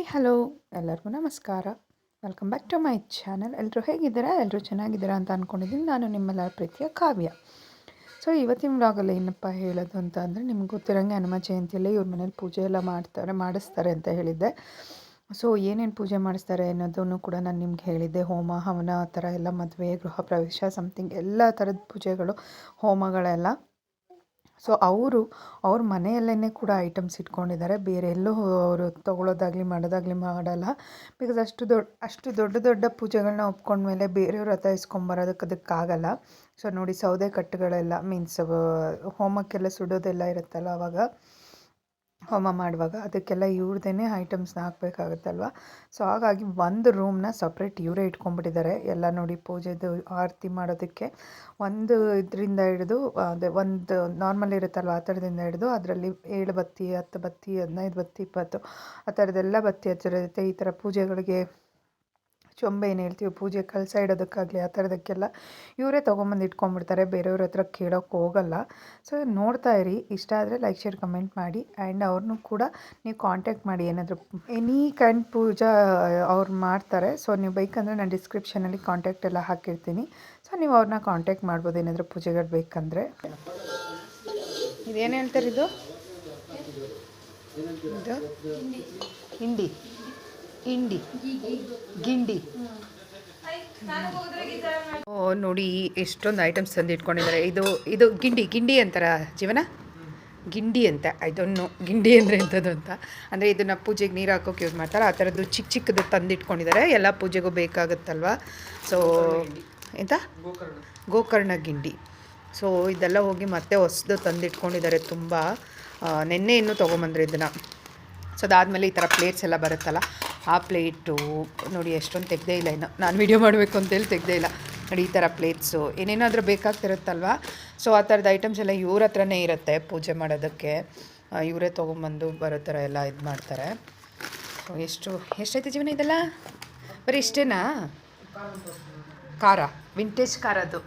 Hi, hello. ಎಲ್ಲರಿಗೂ ನಮಸ್ಕಾರ. Welcome back to my channel ಎಲ್ಲರೂ ಹೇಗಿದ್ದೀರಾ? ಎಲ್ಲರೂ ಚೆನ್ನಾಗಿದ್ದೀರಾ ಅಂತ ಅಂದ್ಕೊಂಡಿದ್ದೀನಿ ನಾನು ನಿಮ್ಮೆಲ್ಲರ ಪ್ರೀತಿಯ ಕಾವ್ಯ. ಸೊ ಇವತ್ತಿನ ವ್ಲಾಗಲ್ಲಿ ಏನಪ್ಪ ಹೇಳೋದು ಅಂತ ಅಂದರೆ ನಿಮ್ಗೆ ಗೊತ್ತಿರೋಂಗೆ ಹನುಮ ಜಯಂತಿಯಲ್ಲಿ ಇವ್ರ ಮನೇಲಿ ಪೂಜೆ ಎಲ್ಲ ಮಾಡ್ತಾರೆ, ಮಾಡಿಸ್ತಾರೆ ಅಂತ ಹೇಳಿದ್ದೆ. ಸೊ ಏನೇನು ಪೂಜೆ ಮಾಡಿಸ್ತಾರೆ ಅನ್ನೋದನ್ನು ಕೂಡ ನಾನು ನಿಮ್ಗೆ ಹೇಳಿದ್ದೆ. ಹೋಮ, ಹವನ ಆ ಥರ ಎಲ್ಲ ಮದುವೆ, ಗೃಹ ಪ್ರವೇಶ ಸಮಥಿಂಗ್ ಎಲ್ಲ ಥರದ ಪೂಜೆಗಳು, ಹೋಮಗಳೆಲ್ಲ. ಸೊ ಅವರು, ಅವ್ರ ಮನೆಯಲ್ಲೇ ಕೂಡ ಐಟಮ್ಸ್ ಇಟ್ಕೊಂಡಿದ್ದಾರೆ. ಬೇರೆ ಎಲ್ಲೂ ಅವರು ತೊಗೊಳೋದಾಗಲಿ, ಮಾಡೋದಾಗಲಿ ಮಾಡಲ್ಲ. ಬಿಕಾಸ್ ಅಷ್ಟು ದೊಡ್ಡ ಅಷ್ಟು ದೊಡ್ಡ ದೊಡ್ಡ ಪೂಜೆಗಳನ್ನ ಒಪ್ಕೊಂಡ್ಮೇಲೆ ಬೇರೆಯವ್ರ ಹತ್ರ ಇಸ್ಕೊಂಬರೋದಕ್ಕೆ ಅದಕ್ಕಾಗಲ್ಲ. ಸೊ ನೋಡಿ ಸೌದೆ ಕಟ್ಟುಗಳೆಲ್ಲ ಮೀನ್ಸ್ ಹೋಮಕ್ಕೆಲ್ಲ ಸುಡೋದೆಲ್ಲ ಇರುತ್ತಲ್ಲ ಆವಾಗ ಹೋಮ ಮಾಡುವಾಗ ಅದಕ್ಕೆಲ್ಲ ಇವ್ರದ್ದೇ ಐಟಮ್ಸ್ನ ಹಾಕಬೇಕಾಗತ್ತಲ್ವ? ಸೊ ಹಾಗಾಗಿ ಒಂದು ರೂಮ್ನ ಸಪ್ರೇಟ್ ಇವರೇ ಇಟ್ಕೊಂಡ್ಬಿಟ್ಟಿದ್ದಾರೆ. ಎಲ್ಲ ನೋಡಿ ಪೂಜೆದು ಆರತಿ ಮಾಡೋದಕ್ಕೆ. ಒಂದು ಇದರಿಂದ ಹಿಡಿದು, ಅದೇ ಒಂದು ನಾರ್ಮಲ್ ಇರುತ್ತಲ್ವ? ಆ ಥರದಿಂದ ಹಿಡಿದು ಅದರಲ್ಲಿ ಏಳು ಬತ್ತಿ, ಹತ್ತು ಬತ್ತಿ, ಹದಿನೈದು ಬತ್ತಿ, ಇಪ್ಪತ್ತು ಆ ಥರದ್ದೆಲ್ಲ ಬತ್ತಿ ಹಚ್ಚಿರುತ್ತೆ. ಈ ಥರ ಪೂಜೆಗಳಿಗೆ ಚೊಂಬೆ ಏನು ಹೇಳ್ತೀವಿ, ಪೂಜೆ ಕಳಸ ಇಡೋದಕ್ಕಾಗಲಿ ಆ ಥರದಕ್ಕೆಲ್ಲ ಇವರೇ ತೊಗೊಂಬಂದು ಇಟ್ಕೊಂಡ್ಬಿಡ್ತಾರೆ. ಬೇರೆಯವ್ರ ಹತ್ರ ಕೇಳೋಕ್ಕೆ ಹೋಗಲ್ಲ. ಸೊ ನೋಡ್ತಾ ಇರಿ. ಇಷ್ಟ ಆದರೆ ಲೈಕ್ ಶೇರ್ ಕಮೆಂಟ್ ಮಾಡಿ. ಆ್ಯಂಡ್ ಅವ್ರನ್ನೂ ಕೂಡ ನೀವು ಕಾಂಟ್ಯಾಕ್ಟ್ ಮಾಡಿ. ಏನಾದರೂ ಎನಿ ಕೈಂಡ್ ಪೂಜಾ ಅವ್ರು ಮಾಡ್ತಾರೆ. ಸೊ ನೀವು ಬೇಕಂದರೆ ನಾನು ಡಿಸ್ಕ್ರಿಪ್ಷನಲ್ಲಿ ಕಾಂಟ್ಯಾಕ್ಟ್ ಎಲ್ಲ ಹಾಕಿರ್ತೀನಿ. ಸೊ ನೀವು ಅವ್ರನ್ನ ಕಾಂಟ್ಯಾಕ್ಟ್ ಮಾಡ್ಬೋದು. ಏನಾದರೂ ಪೂಜೆಗಳು ಬೇಕಂದರೆ. ಇದೇನು ಹೇಳ್ತಾರೆ ಇದು? ಇದು? ಹಿಂಡಿ ಇಂಡಿ ಗಿಂಡಿ. ಓ ನೋಡಿ ಎಷ್ಟೊಂದು ಐಟಮ್ಸ್ ತಂದು ಇಟ್ಕೊಂಡಿದ್ದಾರೆ. ಇದು ಇದು ಗಿಂಡಿ ಗಿಂಡಿ ಅಂತಾರ ಜೀವನ? ಗಿಂಡಿ ಅಂತ ಇದನ್ನು ಗಿಂಡಿ ಅಂದರೆ ಎಂಥದ್ದು ಅಂತ. ಅಂದರೆ ಇದನ್ನು ಪೂಜೆಗೆ ನೀರು ಹಾಕೋಕೆ ಯೂಸ್ ಮಾಡ್ತಾರೆ? ಆ ಥರದ್ದು ಚಿಕ್ಕ ಚಿಕ್ಕದು ತಂದಿಟ್ಕೊಂಡಿದ್ದಾರೆ ಎಲ್ಲ ಪೂಜೆಗೂ ಬೇಕಾಗುತ್ತಲ್ವ? ಸೊ ಎಂತ? ಗೋಕರ್ಣ ಗಿಂಡಿ. ಸೊ ಇದೆಲ್ಲ ಹೋಗಿ ಮತ್ತೆ ಹೊಸದು ತಂದಿಟ್ಕೊಂಡಿದ್ದಾರೆ ತುಂಬ. ನೆನ್ನೆ ಇನ್ನೂ ತೊಗೊಂಬಂದ್ರೆ ಇದನ್ನು. ಸೊ ಅದಾದಮೇಲೆ ಈ ಥರ ಪ್ಲೇಟ್ಸ್ ಎಲ್ಲ ಬರುತ್ತಲ್ಲ. ಆ ಪ್ಲೇಟು ನೋಡಿ, ಎಷ್ಟೊಂದು ತೆಗ್ದೇ ಇಲ್ಲ ಇನ್ನು. ನಾನು ವೀಡಿಯೋ ಮಾಡಬೇಕು ಅಂತೇಳಿ ತೆಗ್ದೇ ಇಲ್ಲ. ನೋಡಿ, ಈ ಥರ ಪ್ಲೇಟ್ಸು ಏನೇನಾದರೂ ಬೇಕಾಗ್ತಿರುತ್ತಲ್ವ? ಸೊ ಆ ಥರದ ಐಟಮ್ಸ್ ಎಲ್ಲ ಇವ್ರ ಹತ್ರನೇ ಇರುತ್ತೆ ಪೂಜೆ ಮಾಡೋದಕ್ಕೆ. ಇವರೇ ತೊಗೊಂಬಂದು ಬರೋ ಥರ ಎಲ್ಲ ಇದು ಮಾಡ್ತಾರೆ. ಸೊ ಎಷ್ಟು ಎಷ್ಟೈತೆ ಜೀವನ ಇದೆಲ್ಲ? ಬರೀ ಇಷ್ಟೇನಾ? ಖಾರ. ವಿಂಟೇಜ್ ಖಾರದ್ದು.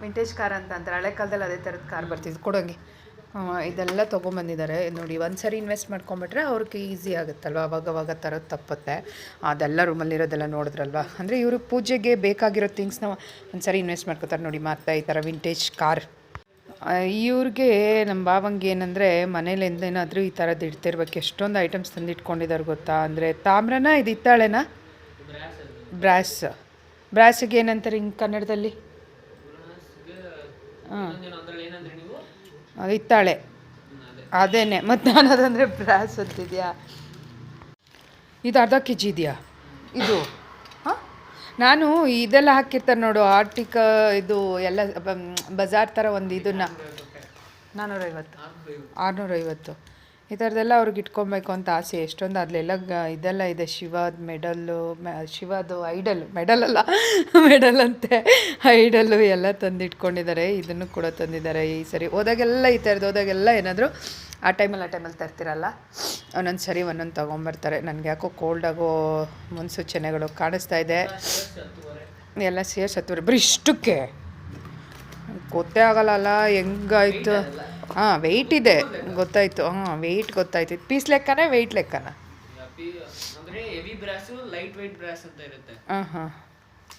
ವಿಂಟೇಜ್ ಖಾರ ಅಂತ ಅಂತಾರೆ. ಹಳೆ ಕಾಲದಲ್ಲಿ ಅದೇ ಥರದ ಕಾರ್ ಬರ್ತಿದ್ದು ಕೊಡೋಂಗೆ ಇದೆಲ್ಲ ತೊಗೊಂಬಂದಿದ್ದಾರೆ. ನೋಡಿ ಒಂದು ಸರಿ ಇನ್ವೆಸ್ಟ್ ಮಾಡ್ಕೊಂಬಿಟ್ರೆ ಅವ್ರಿಗೆ ಈಸಿ ಆಗುತ್ತಲ್ವ? ಅವಾಗವಾಗ ತರೋದು ತಪ್ಪುತ್ತೆ. ಅದೆಲ್ಲ ರೂಮಲ್ಲಿರೋದೆಲ್ಲ ನೋಡಿದ್ರಲ್ವ? ಅಂದರೆ ಇವರು ಪೂಜೆಗೆ ಬೇಕಾಗಿರೋ ಥಿಂಗ್ಸ್ನ ಒಂದು ಸರಿ ಇನ್ವೆಸ್ಟ್ ಮಾಡ್ಕೋತಾರೆ. ನೋಡಿ ಮತ್ತೆ ಈ ಥರ ವಿಂಟೇಜ್ ಕಾರ್ ಇವ್ರಿಗೆ ನಮ್ಮ ಭಾವಂಗೆ ಏನಂದರೆ ಮನೇಲಿಂದೇನಾದರೂ ಈ ಥರದ್ದು ಇಡ್ತಿರ್ಬೇಕು. ಎಷ್ಟೊಂದು ಐಟಮ್ಸ್ ತಂದಿಟ್ಕೊಂಡಿದ್ದಾರೆ ಗೊತ್ತಾ? ಅಂದರೆ ತಾಮ್ರನ ಇದು ಇತ್ತಾಳೆನಾ ಬ್ರಾಸ್ ಬ್ರಾಸಿಗೆ ಏನಂತಾರೆ ಹಿಂಗೆ ಕನ್ನಡದಲ್ಲಿ? ಹಾಂ. ಇತ್ತಾಳೆ. ಅದೇನೆ. ಮತ್ತು ನಾನು ಅದಂದರೆ ಬ್ರಾಸ್ ಅಂತಿದ್ಯಾ? ಇದು ಅರ್ಧ ಕೆ ಜಿ ಇದೆಯಾ? ಇದು? ಹಾಂ? ನಾನು ಇದೆಲ್ಲ ಹಾಕಿರ್ತಾರೆ ನೋಡು, ಆರ್ಟಿಕ ಇದು ಎಲ್ಲ ಬಜಾರ್ ಥರ ಒಂದು ಇದನ್ನು. ನಾನ್ನೂರೈವತ್ತು ಆರುನೂರೈವತ್ತು. ಈ ಥರದ್ದೆಲ್ಲ ಅವ್ರಿಗೆ ಇಟ್ಕೊಬೇಕು ಅಂತ ಆಸೆ. ಎಷ್ಟೊಂದು ಅದಲೆಲ್ಲ ಇದೆಲ್ಲ ಇದೆ, ಶಿವದ ಮೆಡಲ್ಲು ಶಿವದು ಐಡಲ್, ಮೆಡಲ್ ಅಲ್ಲ, ಮೆಡಲ್ ಅಂತೆ. ಐಡಲ್ಲು ಎಲ್ಲ ತಂದಿಟ್ಕೊಂಡಿದ್ದಾರೆ, ಇದನ್ನು ಕೂಡ ತಂದಿದ್ದಾರೆ ಈ ಸರಿ. ಹೋದಾಗೆಲ್ಲ ಈ ಥರದ್ದು, ಹೋದಾಗೆಲ್ಲ ಏನಾದರೂ ಆ ಟೈಮಲ್ಲಿ ಆ ಟೈಮಲ್ಲಿ ತರ್ತಿರಲ್ಲ? ಒಂದೊಂದು ಸರಿ, ಒಂದೊಂದು ತೊಗೊಂಬರ್ತಾರೆ. ನನಗೆ ಯಾಕೋ ಆಗೋ ಮುನ್ಸೂಚನೆಗಳು ಕಾಣಿಸ್ತಾ ಇದೆ. ಎಲ್ಲ ಸೇರ್ಸಿ ಬರೀ ಇಷ್ಟಕ್ಕೆ. ಗೊತ್ತೇ ಆಗಲ್ಲ ಹೆಂಗಾಯ್ತು? ಹಾಂ ವೆಯ್ಟ್ ಇದೆ. ಗೊತ್ತಾಯ್ತು. ಹಾಂ ವೆಯ್ಟ್ ಗೊತ್ತಾಯ್ತು. ಪೀಸ್ ಲೆಕ್ಕನೇ ವೆಯ್ಟ್ ಲೆಕ್ಕನ? ಅಂದ್ರೆ heavy brass light weight brass ಅಂತ ಇರುತ್ತೆ. ಹಾಂ ಹಾಂ.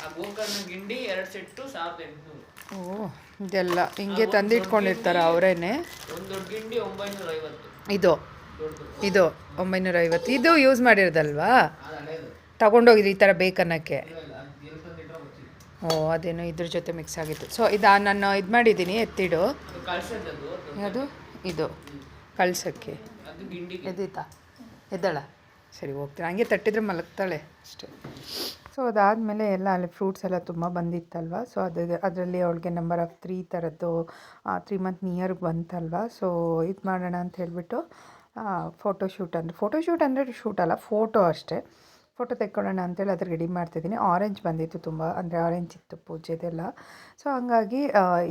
ಆ ಗೋಕರ್ಣ ಗಿಂಡಿ ಎರಡು ಸೆಟ್ಟು ಸಾವಿರದ ಎಂಟುನೂರು. ಓ ಇದೆಲ್ಲ ಹಿಂಗೆ ತಂದಿಟ್ಕೊಂಡಿರ್ತಾರೆ ಅವರೇನೆ? ಒಂದು ದೊಡ್ಡ ಗಿಂಡಿ ಒಂಬೈನೂರ ಐವತ್ತು. ಇದು ಇದು ಒಂಬೈನೂರ ಐವತ್ತು. ಇದು ಯೂಸ್ ಮಾಡಿರೋದಲ್ವಾ? ತಗೊಂಡೋಗಿದ್ರಿ ತಗೊಂಡೋಗಿದ್ದು ಈ ಥರ ಬೇಕನ್ನಕ್ಕೆ ಇಲ್ಲ ಇಲ್ಲ ಅದು ಎಲ್ಲಿ ತಂದಿಟ್ರೆ ಗೊತ್ತಿಲ್ಲ ಓ ಅದೇನೋ ಇದ್ರ ಜೊತೆ ಮಿಕ್ಸ್ ಆಗಿತ್ತು. ಸೊ ಇದು ನಾನು ಇದು ಮಾಡಿದ್ದೀನಿ ಎತ್ತಿಡು. ಅದು ಇದು. ಕಳ್ಸೋಕ್ಕೆ. ಎದ್ದಾಳ ಎದ್ದೀತಾ ಎದ್ದಳ? ಸರಿ ಹೋಗ್ತೀನಿ. ಹಂಗೆ ತಟ್ಟಿದ್ರೆ ಮಲಗ್ತಾಳೆ ಅಷ್ಟೇ. ಸೊ ಅದಾದಮೇಲೆ ಎಲ್ಲ ಅಲ್ಲಿ ಫ್ರೂಟ್ಸ್ ಎಲ್ಲ ತುಂಬ ಬಂದಿತ್ತಲ್ವ? ಸೊ ಅದು ಅದರಲ್ಲಿ ಅವಳಿಗೆ ನಂಬರ್ ಆಫ್ ತ್ರೀ ಥರದ್ದು ತ್ರೀ ಮಂತ್ ನಿಯರ್ಗೆ ಬಂತಲ್ವ? ಸೊ ಇದು ಮಾಡೋಣ ಅಂತ ಹೇಳಿಬಿಟ್ಟು ಫೋಟೋ ಶೂಟ್ ಅಂದರೆ ಫೋಟೋ ಶೂಟ್ ಅಂದರೆ ಶೂಟ್ ಅಲ್ಲ ಫೋಟೋ ಅಷ್ಟೇ. ಫೋಟೋ ತೆಕ್ಕೊಳ್ಳೋಣ ಅಂತೇಳಿ ಅದ್ರ ರೆಡಿ ಮಾಡ್ತಿದ್ದೀನಿ. ಆರೆಂಜ್ ಬಂದಿತ್ತು ತುಂಬ, ಅಂದರೆ ಆರೆಂಜ್ ಇತ್ತು ಪೂಜೆದೆಲ್ಲ ಸೊ ಹಂಗಾಗಿ